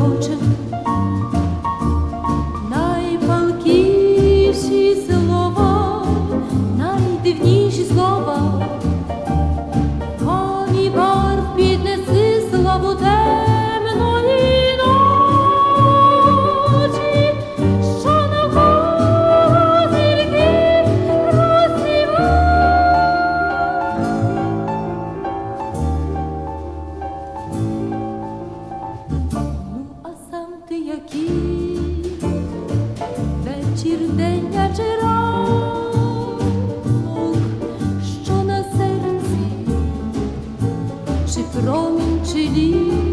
我保。чи ранок, що на серці, чи промінь, чи ліс.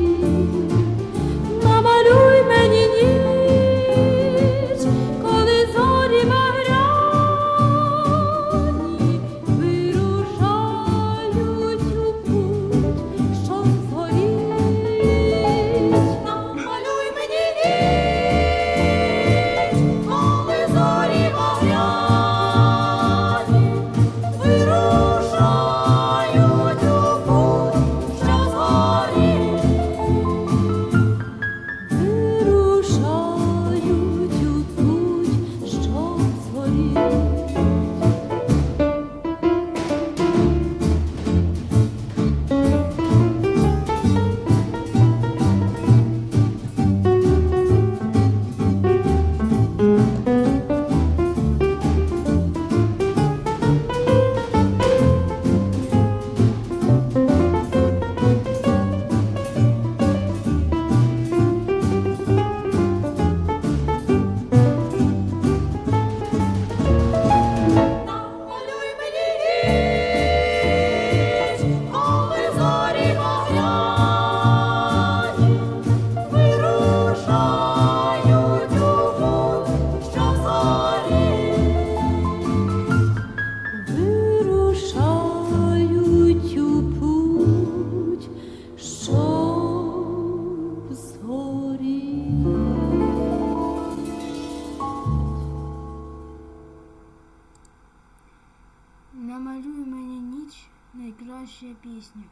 Намалюй мені ніч найкраща пісня.